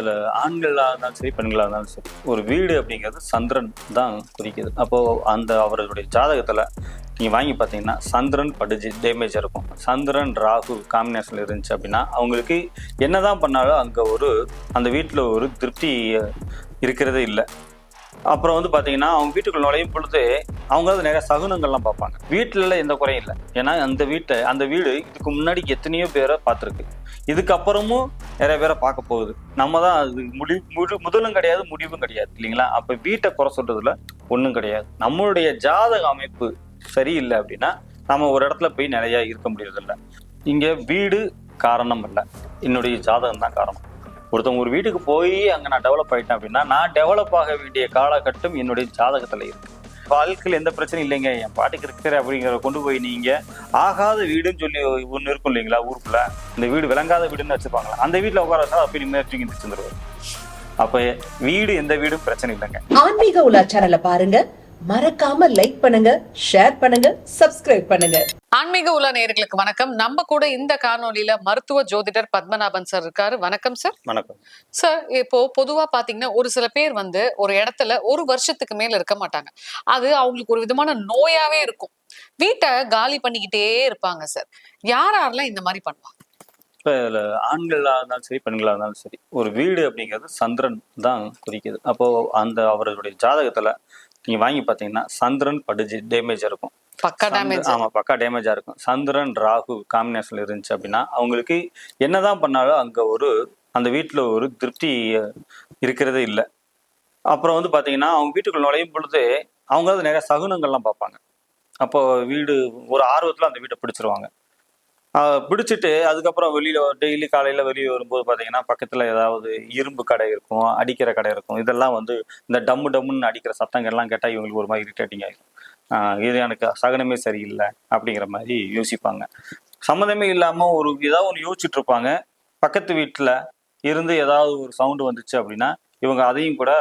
அதில் ஆண்களாக இருந்தாலும் சரி பெண்களாக இருந்தாலும் சரி ஒரு வீடு அப்படிங்கிறது சந்திரன் தான் குறிக்குது. அப்போது அந்த அவர்களுடைய ஜாதகத்தில் நீங்கள் வாங்கி பார்த்தீங்கன்னா சந்திரன் படுஜி டேமேஜாக இருக்கும். சந்திரன் ராகு காம்பினேஷனில் இருந்துச்சு அப்படின்னா அவங்களுக்கு என்ன தான் பண்ணாலும் அங்கே ஒரு அந்த வீட்டில் ஒரு திருப்தி இருக்கிறதே இல்லை. அப்புறம் வந்து பார்த்தீங்கன்னா அவங்க வீட்டுக்குள்ள நுழையும் பொழுது அவங்க வந்து நிறைய சகுனங்கள்லாம் பார்ப்பாங்க. வீட்டிலலாம் எந்த குறையும் இல்லை. ஏன்னா அந்த வீட்டை அந்த வீடு இதுக்கு முன்னாடி எத்தனையோ பேரை பார்த்துருக்கு. இதுக்கப்புறமும் நிறைய பேரை பார்க்க போகுது. நம்ம தான் அது முடி முழு முதலும் கிடையாது முடிவும் கிடையாது இல்லைங்களா? அப்போ வீட்டை குறை சொல்றதுல ஒன்றும் கிடையாது. நம்மளுடைய ஜாதக அமைப்பு சரியில்லை அப்படின்னா நம்ம ஒரு இடத்துல போய் நிறைய இருக்க முடியறதில்ல. இங்கே வீடு காரணம் இல்லை. என்னுடைய ஜாதகம் தான் காரணம். ஒருத்தவங்க ஒரு வீட்டுக்கு போய் அங்கே நான் டெவலப் ஆகிட்டேன் அப்படின்னா நான் டெவலப் ஆக வேண்டிய காலகட்டம் என்னுடைய ஜாதகத்தில் இருக்கு. வாழ்க்கையில் எந்த பிரச்சனையும் இல்லைங்க. என் பாட்டுக்கு இருக்கிற அப்படிங்கிற கொண்டு போய் நீங்க ஆகாத வீடுன்னு சொல்லி ஒன்று இருக்கும் இல்லைங்களா ஊருக்குள்ள? இந்த வீடு விளங்காத வீடுன்னு வச்சுப்பாங்களா? அந்த வீட்டில் உட்கார வச்சா அப்படி நிம்மதியாக தூங்கி வச்சுருவாரு அப்போ வீடு எந்த வீடும் பிரச்சனை இல்லைங்க. ஆன்மீக உலாச்சாரல சேனலை பாருங்க. மறக்காம லைக் பண்ணுங்க ஷேர் பண்ணுங்க சப்ஸ்கிரைப் பண்ணுங்க. ஆன்மீக உலா நேயர்களுக்கு வணக்கம். நம்ம கூட இந்த காணொளியில மருத்துவ ஜோதிடர் பத்மநாபன் சார் இருக்காரு. வணக்கம் சார் வணக்கம். சார் இப்போ பொதுவா பாத்தீங்கன்னா ஒரு சில பேர் வந்து ஒரு இடத்துல ஒரு வருஷத்துக்கு மேல இருக்க மாட்டாங்க. அது அவங்களுக்கு ஒரு விதமான நோயாவே இருக்கும். வீட்டை காலி பண்ணிக்கிட்டே இருப்பாங்க சார் யார் யாரெல்லாம் இந்த மாதிரி பண்ணுவாங்க? இப்போ இதில் ஆண்களாக இருந்தாலும் சரி பெண்களாக இருந்தாலும் சரி ஒரு வீடு அப்படிங்கிறது சந்திரன் தான் குறிக்குது. அப்போது அந்த அவர்களுடைய ஜாதகத்தில் நீங்கள் வாங்கி பார்த்தீங்கன்னா சந்திரன் படுஜி டேமேஜ் இருக்கும். பக்கா டேமேஜ் ஆமா பக்கா டேமேஜா இருக்கும். சந்திரன் ராகு காம்பினேஷன்ல இருந்துச்சு அப்படின்னா அவங்களுக்கு என்னதான் பண்ணாலும் அங்க ஒரு அந்த வீட்டுல ஒரு திருப்தி இருக்கிறதே இல்லை. அப்புறம் வந்து பாத்தீங்கன்னா அவங்க வீட்டுக்குள்ள நுழையும் பொழுது அவங்க வந்து நிறைய சகுனங்கள்லாம் பார்ப்பாங்க. அப்போ வீடு ஒரு ஆர்வத்துல அந்த வீட்டை பிடிச்சிருவாங்க. ஆஹ் பிடிச்சிட்டு அதுக்கப்புறம் வெளியில டெய்லி காலையில வெளியே வரும்போது பாத்தீங்கன்னா பக்கத்துல ஏதாவது இரும்பு கடை இருக்கும் அடிக்கிற கடை இருக்கும். இதெல்லாம் வந்து இந்த டம்மு டம்முன்னு அடிக்கிற சத்தங்கள்லாம் கேட்டா இவங்களுக்கு ஒரு மாதிரி இரிட்டேட்டிங் ஆகிடும் இது எனக்கு சகனமே சரியில்லை அப்படிங்கிற மாதிரி யோசிப்பாங்க. சம்மந்தமே இல்லாமல் ஒரு ஏதாவது ஒன்று யோசிச்சுட்டு இருப்பாங்க. பக்கத்து வீட்டில் இருந்து ஏதாவது ஒரு சவுண்டு வந்துச்சு அப்படின்னா இவங்க அதையும் கூட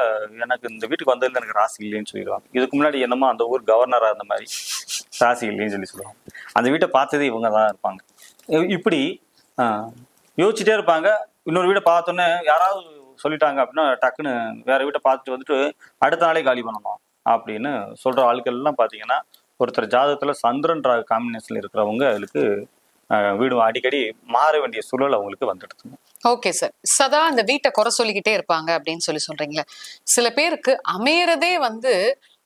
எனக்கு இந்த வீட்டுக்கு வந்ததுல எனக்கு ராசி இல்லைன்னு சொல்லிடுவாங்க. இதுக்கு முன்னாடி என்னமோ அந்த ஊர் கவர்னராக இருந்த மாதிரி ராசி இல்லைன்னு சொல்லி சொல்லுவாங்க. அந்த வீட்டை பார்த்ததே இவங்க தான் இருப்பாங்க. இப்படி யோசிச்சுட்டே இருப்பாங்க. இன்னொரு வீட்டை பார்த்தோன்னே யாராவது சொல்லிட்டாங்க அப்படின்னா டக்குன்னு வேற வீட்டை பார்த்துட்டு வந்துட்டு அடுத்த நாளே காலி பண்ணணும். அப்படின்னு சொல்கிற ஆட்கள்லாம் பார்த்தீங்கன்னா ஒருத்தர் ஜாதகத்தில் சந்திரன் ராகு காம்பினேஷனில் இருக்கிறவங்க அதுக்கு வீடு அடிக்கடி மாற வேண்டிய சூழல் அவங்களுக்கு வந்துடுது. ஓகே சார் சதா அந்த வீட்டை குறை சொல்லிக்கிட்டே இருப்பாங்க அப்படின்னு சொல்லி சொல்றீங்களே. சில பேருக்கு அமையறதே வந்து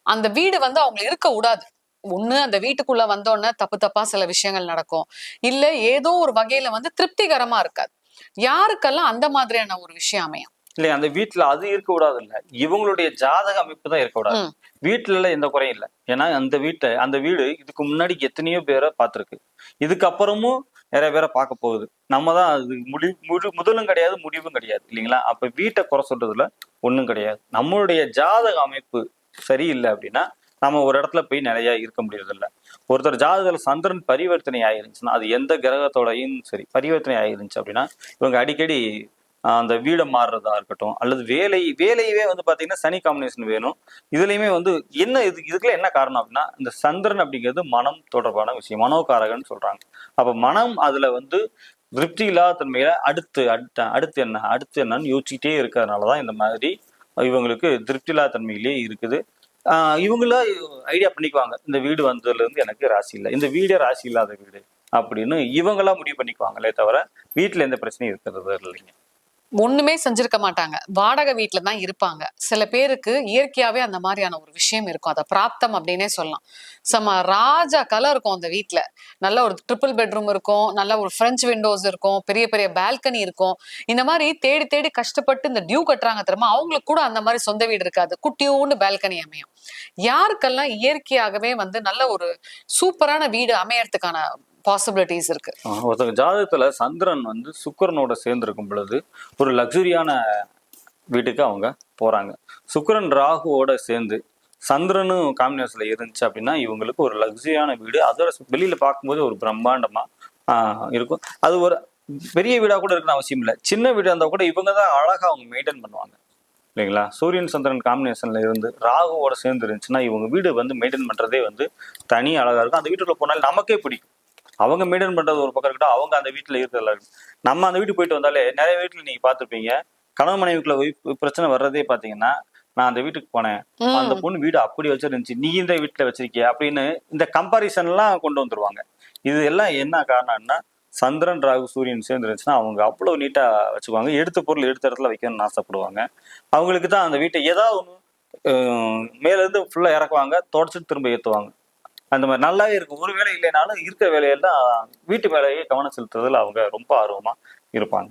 அந்த வீடு வந்து அவங்க இருக்க கூடாது ஒண்ணு அந்த வீட்டுக்குள்ள வந்தோடனே தப்பு தப்பா சில விஷயங்கள் நடக்கும். இல்ல ஏதோ ஒரு வகையில வந்து திருப்திகரமா இருக்காது. யாருக்கெல்லாம் அந்த மாதிரியான ஒரு விஷயம் அமையும்? இல்லை அந்த வீட்டுல அது இருக்க கூடாது இல்ல இவங்களுடைய ஜாதக அமைப்பு தான் இருக்க கூடாது. வீட்டுல எல்லாம் எந்த குறையும் இல்லை. ஏன்னா அந்த வீட்டை அந்த வீடு இதுக்கு முன்னாடி எத்தனையோ பேரை பார்த்துருக்கு. இதுக்கப்புறமும் நிறைய பேரை பார்க்க போகுது. நம்ம தான் அது முடி முழு முதலும் கிடையாது முடிவும் கிடையாது இல்லைங்களா? அப்ப வீட்டை குறை சொல்றதுல ஒண்ணும் கிடையாது. நம்மளுடைய ஜாதக அமைப்பு சரியில்லை அப்படின்னா நம்ம ஒரு இடத்துல போய் நிறைய இருக்க முடியறதில்ல. ஒருத்தர் ஜாதகத்துல சந்திரன் பரிவர்த்தனை ஆயிருந்துச்சுன்னா அது எந்த கிரகத்தோடையும் சரி பரிவர்த்தனை ஆயிருந்துச்சு அப்படின்னா இவங்க அடிக்கடி அந்த வீடை மாறுறதா இருக்கட்டும் அல்லது வேலை வேலையவே வந்து பார்த்தீங்கன்னா சனி காம்பினேஷன் வேணும். இதுலையுமே வந்து என்ன இது இதுக்குள்ள என்ன காரணம் அப்படின்னா இந்த சந்திரன் அப்படிங்கிறது மனம் தொடர்பான விஷயம் மனோகாரகன்னு சொல்றாங்க. அப்போ மனம் அதுல வந்து திருப்தி இல்லாத தன்மையில அடுத்து அடுத்த அடுத்து என்ன அடுத்து என்னன்னு யோசிச்சுட்டே இருக்கிறதுனாலதான் இந்த மாதிரி இவங்களுக்கு திருப்தி இல்லாத தன்மையிலேயே இருக்குது. இவங்களா ஐடியா பண்ணிக்குவாங்க இந்த வீடு வந்ததுல இருந்து எனக்கு ராசி இல்லை இந்த வீடே ராசி இல்லாத வீடு அப்படின்னு இவங்களா முடிவு பண்ணிக்குவாங்களே தவிர வீட்டுல எந்த பிரச்சனையும் இருக்கிறது இல்லைங்க. ஒண்ணுமே செஞ்சிருக்க மாட்டாங்க. வாடகை வீட்டுல தான் இருப்பாங்க. சில பேருக்கு இயற்கையாவே அந்த மாதிரியான ஒரு விஷயம் இருக்கும். அதை பிராப்தம் அப்படின்னே சொல்லலாம். சம ராஜா கலர் இருக்கும் அந்த வீட்ல. நல்ல ஒரு ட்ரிபிள் பெட்ரூம் இருக்கும். நல்ல ஒரு ஃப்ரெஞ்ச் விண்டோஸ் இருக்கும். பெரிய பெரிய பால்கனி இருக்கும். இந்த மாதிரி தேடி தேடி கஷ்டப்பட்டு இந்த டியூ கட்டுறாங்க தெரியுமா? அவங்களுக்கு கூட அந்த மாதிரி சொந்த வீடு இருக்காது. குட்டியூன்னு பால்கனி அமையும். யாருக்கெல்லாம் இயற்கையாகவே வந்து நல்ல ஒரு சூப்பரான வீடு அமையறதுக்கான பாசிபிலிட்டிஸ் இருக்கு. ஆஹ் ஒருத்தங்க ஜாதகத்துல சந்திரன் வந்து சுக்கிரனோட சேர்ந்து இருக்கும் பொழுது ஒரு லக்ஸுரியான வீட்டுக்கு அவங்க போறாங்க. சுக்கரன் ராகுவோட சேர்ந்து சந்திரனும் காம்பினேஷன்ல இருந்துச்சு அப்படின்னா இவங்களுக்கு ஒரு லக்ஸுரியான வீடு. அதோட வெளியில பார்க்கும்போது ஒரு பிரம்மாண்டமா இருக்கும். அது ஒரு பெரிய வீடா கூட இருக்கணும் அவசியம் இல்லை. சின்ன வீடா இருந்தா கூட இவங்க தான் அழகா அவங்க மெயின்டைன் பண்ணுவாங்க. இல்லைங்களா? சூரியன் சந்திரன் காம்பினேஷன்ல இருந்து ராகுவோட சேர்ந்து இருந்துச்சுன்னா இவங்க வீடு வந்து மெயின்டைன் பண்றதே வந்து தனி அழகா இருக்கும். அந்த வீட்டுக்குள்ள போனாலும் நமக்கே பிடிக்கும். அவங்க மெயின்டைன் பண்றது ஒரு பக்கம் இருக்கட்டும் அவங்க அந்த வீட்டுல இருக்கிறதுல நம்ம அந்த வீட்டுக்கு போயிட்டு வந்தாலே நிறைய வீட்டுல நீங்க பார்த்திருப்பீங்க. கணவன் மனைவிக்குள்ள பிரச்சனை வர்றதே பாத்தீங்கன்னா நான் அந்த வீட்டுக்கு போனேன். அந்த பொண்ணு வீடு அப்படி வச்சிருந்துச்சு. நீ இந்த வீட்டுல வச்சிருக்கிய அப்படின்னு இந்த கம்பாரிசன் எல்லாம் கொண்டு வந்துருவாங்க. இது எல்லாம் என்ன காரணம்னா சந்திரன் ராகு சூரியன் சேர்ந்து இருந்துச்சுன்னா அவங்க அவ்வளவு நீட்டா வச்சுக்குவாங்க. எடுத்த பொருள் எடுத்த இடத்துல வைக்கணும்னு ஆசைப்படுவாங்க. அவங்களுக்கு தான் அந்த வீட்டை ஏதாவது ஒன்று மேல இருந்து ஃபுல்லா இறக்குவாங்க. தொடச்சிட்டு திரும்ப ஏத்துவாங்க. அந்த மாதிரி நல்லாவே இருக்கும். ஒரு வேலை இல்லைனாலும் இருக்கிற வேலையெல்லாம் வீட்டு வேலையே கவனம் செலுத்துறதுல அவங்க ரொம்ப ஆர்வமா இருப்பாங்க.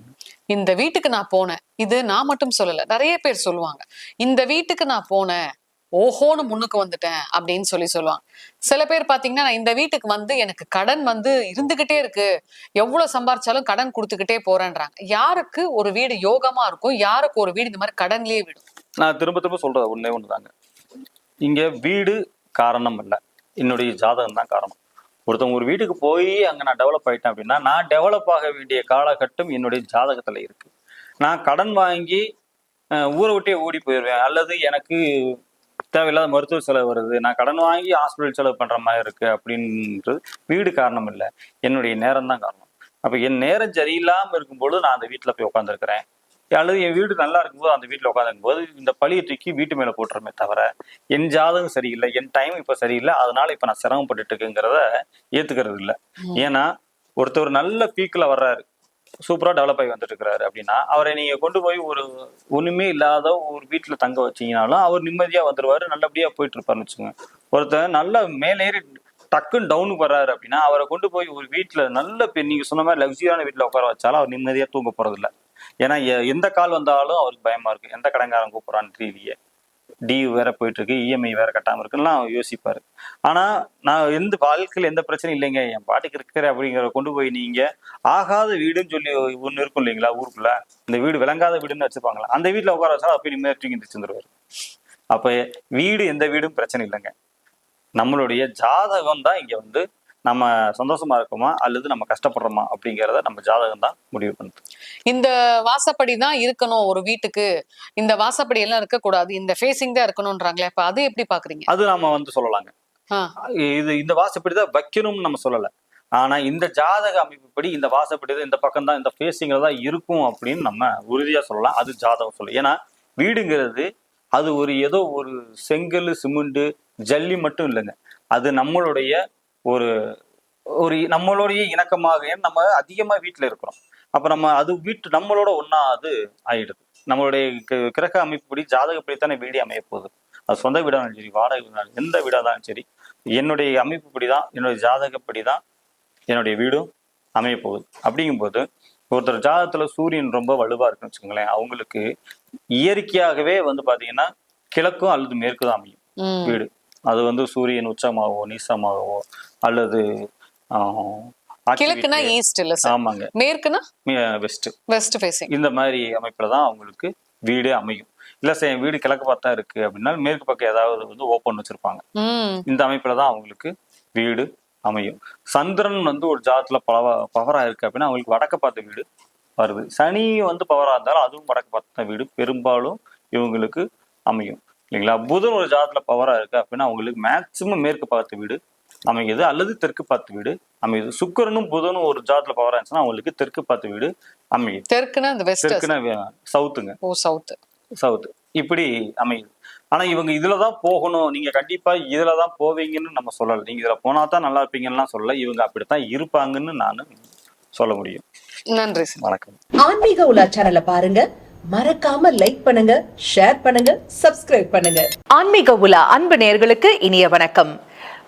இந்த வீட்டுக்கு நான் போனேன். இது நான் மட்டும் சொல்லல. நிறைய பேர் சொல்லுவாங்க. இந்த வீட்டுக்கு நான் போனேன். ஓஹோன்னு முன்னுக்கு வந்துட்டேன் அப்படின்னு சொல்லி சொல்லுவாங்க. சில பேர் பாத்தீங்கன்னா நான் இந்த வீட்டுக்கு வந்து எனக்கு கடன் வந்து இருந்துகிட்டே இருக்கு. எவ்வளவு சம்பாரிச்சாலும் கடன் கொடுத்துக்கிட்டே போறேன்றாங்க. யாருக்கு ஒரு வீடு யோகமா இருக்கும்? யாருக்கு ஒரு வீடு இந்த மாதிரி கடன்லயே விடும்? நான் திரும்ப திரும்ப சொல்றது ஒண்ணே ஒண்ணுதாங்க இங்க வீடு காரணம் இல்லை என்னுடைய ஜாதகம் தான் காரணம். ஒருத்தவங்க ஒரு வீட்டுக்கு போய் அங்கே நான் டெவலப் ஆகிட்டேன் அப்படின்னா நான் டெவலப் ஆக வேண்டிய காலகட்டம் என்னுடைய ஜாதகத்தில் இருக்குது நான் கடன் வாங்கி ஊரை விட்டே ஓடி போயிடுவேன் அல்லது எனக்கு தேவையில்லாத மருத்துவ செலவு வருது. நான் கடன் வாங்கி ஹாஸ்பிட்டல் செலவு பண்ணுற மாதிரி இருக்குது அப்படின்றது வீடு காரணம் இல்லை. என்னுடைய நேரம் தான் காரணம். அப்போ என் நேரம் சரியில்லாமல் இருக்கும்பொழுது நான் அந்த வீட்டில் போய் உட்காந்துருக்கிறேன் அல்லது என் வீடு நல்லா இருக்கும்போது அந்த வீட்டில் உட்காந்துருக்கும் போது இந்த பழியை தூக்கி வீட்டு மேலே போட்டுறமே தவிர என் ஜாதகம் சரியில்லை என் டைம் இப்போ சரியில்லை அதனால இப்போ நான் சிரமப்பட்டுட்டு இருக்குங்கிறத ஏத்துக்கிறது இல்லை. ஏன்னா ஒருத்தர் நல்ல பீக்கில் வர்றாரு சூப்பராக டெவலப் ஆகி வந்துட்டு இருக்கிறாரு அப்படின்னா அவரை நீங்க கொண்டு போய் ஒரு ஒண்ணுமே இல்லாத ஒரு வீட்டில் தங்க வச்சீங்கனாலும் அவர் நிம்மதியா வந்துருவாரு நல்லபடியா போயிட்டு வச்சுக்கோங்க. ஒருத்தர் நல்ல மேலேறி டக்குன்னு டவுனுக்கு வர்றாரு அப்படின்னா அவரை கொண்டு போய் ஒரு வீட்டில் நல்ல பெ- நீங்க சொன்ன மாதிரி லக்ஸியான வீட்டில் உட்கார வச்சாலும் அவர் நிம்மதியா தூங்க போறது இல்ல ஏன்னா எ- எந்த கால் வந்தாலும் அவருக்கு பயமா இருக்கு. எந்த கடங்காரன் கூப்பிட்றான்னு தெரியலையே. டியூ வேற போயிட்டு இருக்கு இஎம்ஐ வேற கட்டாம இருக்குன்னா யோசிப்பாரு. ஆனா நான் எந்த வாழ்க்கையில் எந்த பிரச்சனையும் இல்லைங்க. என் பாட்டுக்கு இருக்கிற அப்படிங்கிற கொண்டு போய் நீங்க ஆகாத வீடுன்னு சொல்லி ஒண்ணு இருக்கும் இல்லைங்களா ஊருக்குள்ள? இந்த வீடு விளங்காத வீடுன்னு வச்சுப்பாங்களா? அந்த வீட்டுல உட்கார வச்சாலும் அப்போ நிம்மதியா தூங்கி திருச்சிருவாரு அப்ப வீடு எந்த வீடும் பிரச்சனை இல்லைங்க. நம்மளுடைய ஜாதகம் தான் இங்க வந்து நம்ம சந்தோஷமா இருக்கோமா? அல்லது நம்ம கஷ்டப்படுறோமா? அப்படிங்கிறத நம்ம ஜாதகம் தான் முடிவு பண்ணுது. இந்த வாசப்படி தான் இருக்கணும் ஒரு வீட்டுக்கு. இந்த வாசப்படி எல்லாம் இருக்கக்கூடாது. இந்த ஃபேசிங் தான் இருக்கணும்ன்றாங்களே அப்ப அது எப்படி பாக்குறீங்க? அது நாம வந்து சொல்லலாங்க. இது இந்த வாசப்படி தான் வைக்கணும்னு நம்ம சொல்லல. ஆனா இந்த ஜாதக அமைப்புப்படி இந்த வாசப்படி தான் இந்த பக்கம் தான் இந்த ஃபேஸிங்ல தான் இருக்கும் அப்படின்னு நம்ம உறுதியா சொல்லலாம். அது ஜாதகம் சொல்லும். ஏன்னா வீடுங்கிறது அது ஒரு ஏதோ ஒரு செங்கல் சிமெண்ட் ஜல்லி மட்டும் இல்லைங்க. அது நம்மளுடைய ஒரு ஒரு நம்மளுடைய இணக்கமாக நம்ம அதிகமா வீட்டுல இருக்கிறோம். அப்ப நம்ம அது வீட்டு நம்மளோட ஒண்ணா அது ஆயிடுது. நம்மளுடைய கிரக அமைப்புப்படி ஜாதகப்படி தானே வீடு அமைய போகுது. அது சொந்த வீடாலும் சரி வாடகை வீடாலும் எந்த வீடா இருந்தாலும் சரி என்னுடைய அமைப்புப்படி தான் என்னுடைய ஜாதகப்படி தான் என்னுடைய வீடும் அமைய போகுது. அப்படிங்கும்போது ஒருத்தர் ஜாதகத்துல சூரியன் ரொம்ப வலுவா இருக்குன்னு வச்சுக்கோங்களேன் அவங்களுக்கு இயற்கையாகவே வந்து பாத்தீங்கன்னா கிழக்கும் அல்லது மேற்கு தான் அமையும் வீடு. அது வந்து சூரியன் உச்சமாகவோ நீசமாகவோ அல்லது கிழக்குனா ஈஸ்ட் இல்ல ஆமாங்க. மேற்குனா? வெஸ்ட் வெஸ்ட் ஃபேசிங் இந்த மாதிரி அமைப்புல தான் அவங்களுக்கு வீடு அமையும். இல்ல சார் என் வீடு கிழக்கு பார்த்தா இருக்கு அப்படின்னா மேற்கு பக்கம் ஏதாவது வந்து ஓப்பன் வச்சிருப்பாங்க. இந்த அமைப்புல தான் அவங்களுக்கு வீடு அமையும். சந்திரன் வந்து ஒரு ஜாதத்துல பவ பவரா இருக்கு அப்படின்னா அவங்களுக்கு வடக்க பார்த்த வீடு வருது. சனி வந்து பவரா இருந்தாலும் அதுவும் வடக்கு பார்த்த வீடு. பெரும்பாலும் இவங்களுக்கு அமையும். இல்லைங்களா? புதன் ஒரு ஜாதத்துல பவரா இருக்கு அப்படின்னா அவங்களுக்கு மேக்சிமம் மேற்கு பார்த்த வீடு அமையுது அல்லது தெற்கு பார்த்த வீடு அமையுது. சுக்கிரனும் புதனும் ஒரு ஜாதத்துல பவரா இருந்துச்சுன்னா அவங்களுக்கு தெற்கு பார்த்த வீடு அமையுது. தெற்குனா இந்த வெஸ்ட் தெற்குனா சவுத்துங்க ஓ சவுத் சவுத் இப்படி அமையுது. ஆனா இவங்க இதுலதான் போகணும். நீங்க கண்டிப்பா இதுலதான் போவீங்கன்னு நம்ம சொல்லல. நீங்க இதுல போனா தான் நல்லா இருப்பீங்கன்னு சொல்லல. இவங்க அப்படித்தான் இருப்பாங்கன்னு நான் சொல்ல முடியும். நன்றி சார். வணக்கம். ஆன்மீக உலா சேனலை பாருங்க. மறக்காம லைக் பண்ணுங்க ஷேர் பண்ணுங்க சப்ஸ்கிரைப் பண்ணுங்க. ஆன்மீக உலா அன்பு நேர்களுக்கு இனிய வணக்கம்.